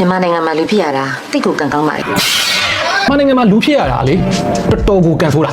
မြန်မာနိုင်ငံမှာလူဖြစ်ရတာတိတ်ကိုကံကောင်းပါလေမနိုင်ငံမှာလူဖြစ်ရတာလေတော်တော်ကိုကန်ဆိုးတာ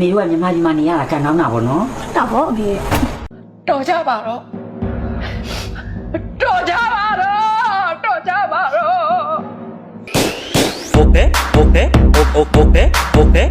မေတို့ကမြန်မာပြည်မှာနေရတာကံကောင်းတာပေါ့နော်တာပေါ့အမေတော်ကြပါတော့တော်ကြပါတော့တော်ကြပါတော့ Ope, ope, ope, ope, ope,